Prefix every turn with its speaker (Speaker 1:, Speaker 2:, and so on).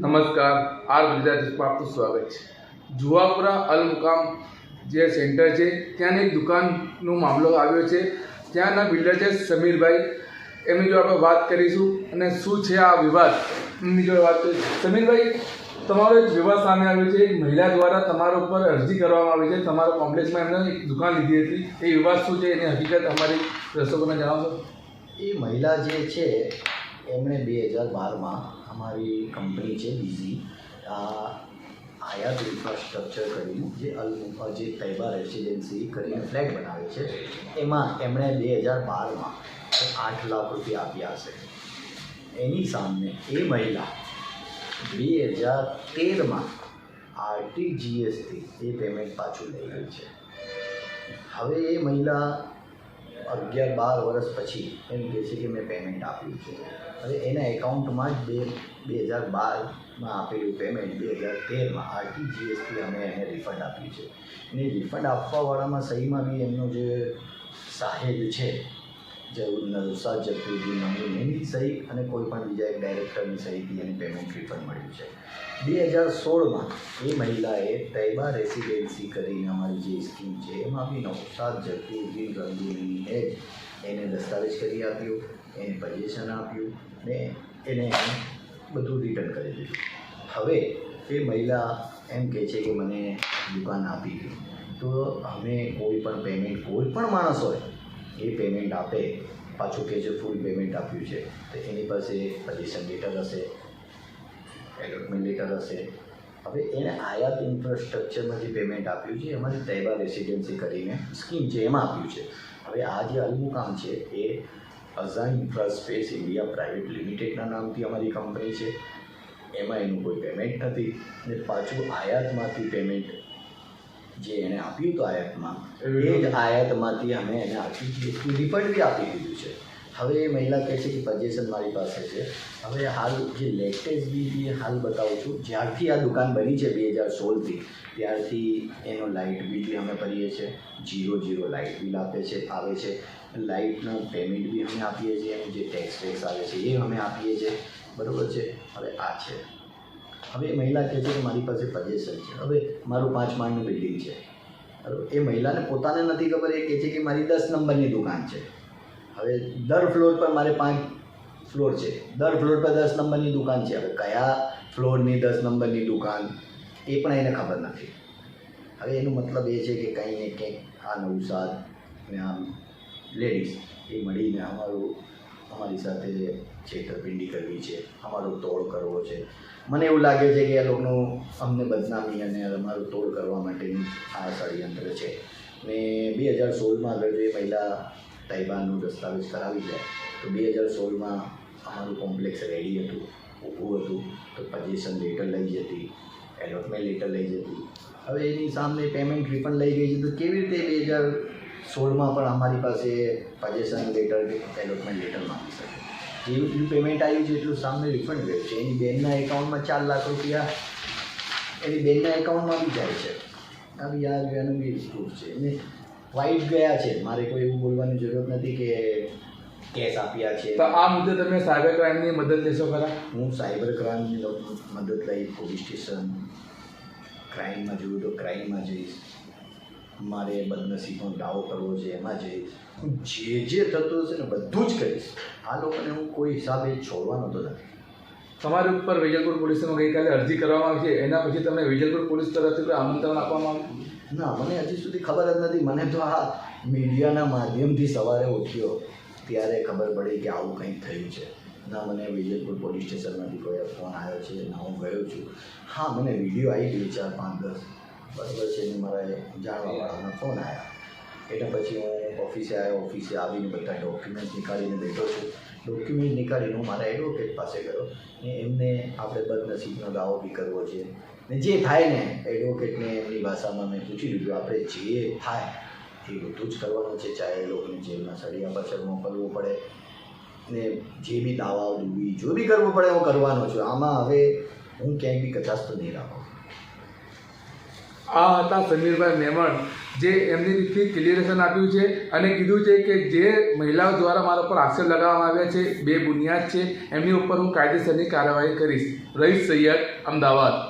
Speaker 1: નમસ્કાર, આર ગુજરાતીમાં આપનું સ્વાગત છે. જુવાપુરા અલ મુકામ જે સેન્ટર છે ત્યાંની દુકાનનો મામલો આવ્યો છે. ત્યાંના બિલ્ડર છે સમીરભાઈ. એમની જોડે આપણે વાત કરીશું અને શું છે આ વિવાદ? એમની જોડે વાત કરીશું. સમીરભાઈ, તમારો એક વિવાદ સામે આવ્યો છે. એક મહિલા દ્વારા તમારા ઉપર અરજી કરવામાં આવી છે. તમારા કોમ્પ્લેક્સમાં એમને એક દુકાન લીધી હતી. એ વિવાદ શું છે? એની હકીકત અમારી દર્શકોને જણાવશો.
Speaker 2: એ મહિલા જે છે એમણે બે હજાર બારમાં અમારી કંપની છે બીજી આયાત ઇન્ફ્રાસ્ટ્રક્ચર કરીને, જે અલ જે તૈબા રેસિડેન્સી કરીને ફ્લેટ બનાવે છે, એમાં એમણે બે હજાર બારમાં આઠ લાખ રૂપિયા આપ્યા હશે એની સામે એ મહિલા બે હજાર તેરમાં આરટીજીએસથી એ પેમેન્ટ પાછું લઈ ગઈ છે. હવે એ મહિલા અગિયાર બાર વર્ષ પછી એમ કહે છે કે મેં પેમેન્ટ આપ્યું છે. હવે એના એકાઉન્ટમાં જ બે બે હજાર બારમાં આપેલું પેમેન્ટ બે હજાર તેરમાં આરટીજીએસથી અમે એને રિફંડ આપ્યું છે. અને રિફંડ આપવાવાળામાં સહીમાં બી એમનો જે સાહેબ છે જે સાત નામની એની સહી અને કોઈ પણ બીજા એક ડાયરેક્ટરની સહીથી એની પેમેન્ટ રિફંડ મળ્યું છે બે હજાર સોળમાં એ મહિલાએ તૈબા રેસિડેન્સી કરીને અમારી જે સ્કીમ છે, એમાં બી નવસાદ જતુદ્દીન રંગીને જ એને દસ્તાવેજ કરી આપ્યું, એને પજેશન આપ્યું ને એને બધું રિટર્ન કરી દીધું. હવે એ મહિલા એમ કહે છે કે મને દુકાન આપી ગઈ તો અમે કોઈ પણ પેમેન્ટ કોઈ પણ માણસ હોય એ પેમેન્ટ આપે, પાછું કે જે ફૂલ પેમેન્ટ આપ્યું છે, તો એની પાસે પજેશન લેટર હશે એલોટમેન્ટ લેટર હશે. હવે એણે આયાત ઇન્ફ્રાસ્ટ્રક્ચરમાં જે પેમેન્ટ આપ્યું છે એમાં તૈબા રેસિડેન્સી કરીને સ્કીમ છે, એમાં આપ્યું છે. હવે આ જે કામ છે, એ અઝાન ઇન્ફ્રાસ્પેસ ઇન્ડિયા પ્રાઇવેટ લિમિટેડના નામથી અમારી કંપની છે. એમાં એનું કોઈ પેમેન્ટ નથી. ને પાછું આયાતમાંથી પેમેન્ટ જે એણે આપ્યું હતું આયાતમાં એ જ આયાતમાંથી અમે એને આપી રિફંડ બી આપી દીધું છે. હવે એ મહિલા કહે છે કે પજેશન મારી પાસે છે. હવે હાલ જે લેટેસ્ટ બી બી હાલ બતાવું છું જ્યારથી આ દુકાન બની છે બે હજાર સોળથી ત્યારથી એનો લાઇટ બિલ બી અમે ભરીએ છીએ જીરો જીરો લાઇટ બિલ આપે છે આવે છે. લાઇટનું પેમેન્ટ બી અમે આપીએ છીએ એનું જે ટેક્સ ટેક્સ આવે છે એ અમે આપીએ છીએ. બરાબર છે? હવે આ છે. હવે એ મહિલા કહે છે કે મારી પાસે પજેશન છે. હવે મારું પાંચ માળનું બિલ્ડિંગ છે. બરાબર? એ મહિલાને પોતાને નથી ખબર, એ કહે છે કે મારી દસ નંબરની દુકાન છે. હવે દર ફ્લોર પર મારે પાંચ ફ્લોર છે. દર ફ્લોર પર દસ નંબરની દુકાન છે. હવે કયા ફ્લોરની દસ નંબરની દુકાન? એ પણ એને ખબર નથી. હવે એનો મતલબ એ છે કે કંઈ ને કંઈક આ નવસાદ ને આમ લેડીઝ એ મળીને અમારું અમારી સાથે છેતરપિંડી કરવી છે, અમારો તોડ કરવો છે. મને એવું લાગે છે કે આ લોકોનું અમને બદનામી અને અમારું તોડ કરવા માટેની આ ષડયંત્ર છે. ને બે હજાર સોળમાં અગર જો એ પહેલાં તાઇબાનનું દસ્તાવેજ કરાવી જાય, તો બે હજાર સોળમાં અમારું કોમ્પ્લેક્સ રેડી હતું, ઊભું હતું, તો પજેશન લેટર લઈ જતી, એલોટમેન્ટ લેટર લઈ જતી. હવે એની સામે પેમેન્ટ રિફંડ લઈ ગઈ છે, તો કેવી રીતે બે હજાર સોળમાં પણ અમારી પાસે પજેશન લેટર કે એલોટમેન્ટ લેટર માંગી શકે. જેટલું પેમેન્ટ આવ્યું છે એટલું સામે રિફંડ ગયું છે. એની બેનના એકાઉન્ટમાં ચાર લાખ રૂપિયા એની બેનના એકાઉન્ટમાં બી જાય છે. આ બી આ ગયાનું બી પ્રૂફ છે. એને વાઇટ ગયા છે. મારે કોઈ એવું બોલવાની જરૂરત નથી કે કેસ આપ્યા છે.
Speaker 1: તો આ મુદ્દે તમે સાયબર ક્રાઇમની મદદ લેશો ખરા?
Speaker 2: હું સાયબર ક્રાઇમની મદદ લઈ પોલીસ સ્ટેશન ક્રાઇમમાં જોયું તો ક્રાઇમમાં જઈશ. મારે બદનસીબનો દાવો કરવો છે એમાં જે હું જે જે થતું હશે ને બધું જ કરીશ. આ લોકોને હું કોઈ હિસાબે છોડવાનો તો નથી.
Speaker 1: તમારી ઉપર વિજલપુર પોલીસમાં ગઈકાલે અરજી કરવામાં આવી છે એના પછી તમને વિજલપુર પોલીસ તરફથી કોઈ આમંત્રણ આપવામાં આવ્યું?
Speaker 2: ના મને હજી સુધી ખબર જ નથી. મને તો આ મીડિયાના માધ્યમથી સવારે ઉઠ્યો ત્યારે ખબર પડી કે આવું કંઈક થયું છે. ના મને વિજયપુર પોલીસ સ્ટેશનમાંથી કોઈ ફોન આવ્યો છે ના હું ગયો છું. હા મને વીડિયો આવી ગયો ચાર પાંચ દસ. બરાબર છે ને મારા જાણવાવાળાનો ફોન આવ્યા એટલે પછી હું ઓફિસે આવ્યો ઓફિસે આવીને બધા ડોક્યુમેન્ટ નીકાળીને બેઠો છું. ડોક્યુમેન્ટ નીકાળીને હું મારા એડવોકેટ પાસે ગયો ને એમને આપણે બદનસીબનો દાવો બી કરવો છે. ને જે થાય ને એડવોકેટને એમની ભાષામાં મેં પૂછી લીધું, આપણે જે થાય એ બધું જ કરવાનું છે, ચાહે એ લોકોને જેલમાં સળિયા પાછળ મોકલવું પડે. ને જે બી દાવાઓ જોવી જો બી કરવું પડે, હું કરવાનો છું. આમાં હવે હું ક્યાંય બી કચાશ તો નહીં રાખું.
Speaker 1: આ હતા સમીરભાઈ મેમણ, જે એમની રીતથી ક્લિયરેશન આપ્યું છે અને કીધું છે કે જે મહિલાઓ દ્વારા મારા પર આક્ષેપ લગાવવામાં આવ્યા છે બે બુનિયાદ છે, એમની ઉપર હું કાયદેસરની કાર્યવાહી કરીશ. રહીશ સૈયદ, અમદાવાદ.